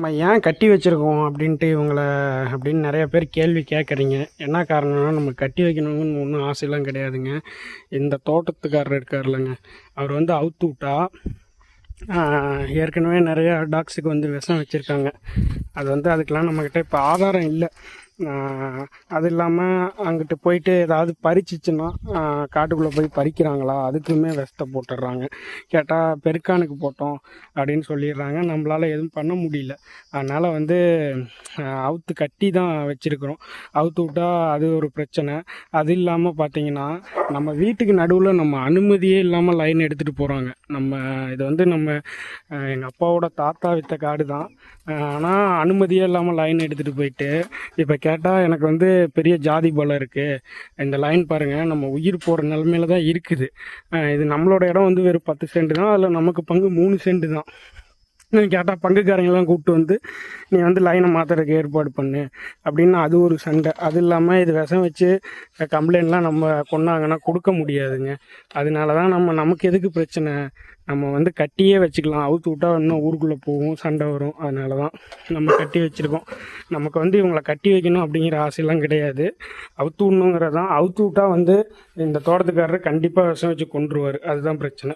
நம்ம ஏன் கட்டி வச்சுருக்கோம் அப்படின்ட்டு இவங்கள அப்படின்னு நிறைய பேர் கேள்வி கேட்குறீங்க. என்ன காரணம்னா நம்ம கட்டி வைக்கணுங்கன்னு ஒன்றும் ஆசையெல்லாம் கிடையாதுங்க. இந்த தோட்டத்துக்காரர் இருக்கார்லங்க அவர் வந்து அவுத்து விட்டா ஏற்கனவே நிறையா டாக்ஸுக்கு வந்து விஷம் வச்சுருக்காங்க. அது வந்து அதுக்கெலாம் நம்மக்கிட்ட இப்போ ஆதாரம் இல்லை. அது இல்லாமல் அங்கிட்டு போயிட்டு ஏதாவது பறிச்சிச்சுன்னா காட்டுக்குள்ளே போய் பறிக்கிறாங்களா? அதுக்குமே விஷத்தை போட்டுடுறாங்க. கேட்டால் பெருக்கானுக்கு போட்டோம் அப்படின்னு சொல்லிடுறாங்க. நம்மளால் எதுவும் பண்ண முடியல. அதனால் வந்து அவுத்து கட்டி தான் வச்சுருக்குறோம். அவுத்து விட்டால் அது ஒரு பிரச்சனை. அது இல்லாமல் பார்த்தீங்கன்னா நம்ம வீட்டுக்கு நடுவில் நம்ம அனுமதியே இல்லாமல் லைன் எடுத்துகிட்டு போகிறாங்க நம்ம இது வந்து நம்ம எங்கள் அப்பாவோட தாத்தா வித்த காடு தான். ஆனால் அனுமதியே இல்லாமல் லைன் எடுத்துகிட்டு போயிட்டு இப்போ கேட்டால் எனக்கு வந்து பெரிய ஜாதி பலம் இருக்குது இந்த லைன் பாருங்கள் நம்ம உயிர் போகிற நிலமையில தான் இருக்குது. இது நம்மளோட இடம் வந்து வெறும் பத்து சென்ட் தான் அதில் நமக்கு பங்கு மூணு சென்ட் தான் கேட்டால் பங்குக்காரங்களாம் கூப்பிட்டு வந்து நீ வந்து லைனை மாற்றுறதுக்கு ஏற்பாடு பண்ணு. அப்படின்னு அது ஒரு சண்டை. அது இல்லாமல் இது விஷம் வச்சு கம்ப்ளைண்ட்லாம் நம்ம கொண்டாங்கன்னா கொடுக்க முடியாதுங்க. அதனால தான் நம்ம நமக்கு எதுக்கு பிரச்சனை? நம்ம வந்து கட்டியே வச்சுக்கலாம். அவுத்து விட்டால் இன்னும் ஊருக்குள்ளே போகும் சண்டை வரும். அதனால தான் நம்ம கட்டி வச்சுருக்கோம். நமக்கு வந்து இவங்களை கட்டி வைக்கணும் அப்படிங்கிற ஆசையெல்லாம் கிடையாது. அவுத்து விடணுங்கிறது தான் அவுத்து விட்டால் வந்து இந்த தோட்டத்துக்காரர் கண்டிப்பாக விஷம் வச்சு கொண்டுருவார் அதுதான் பிரச்சனை.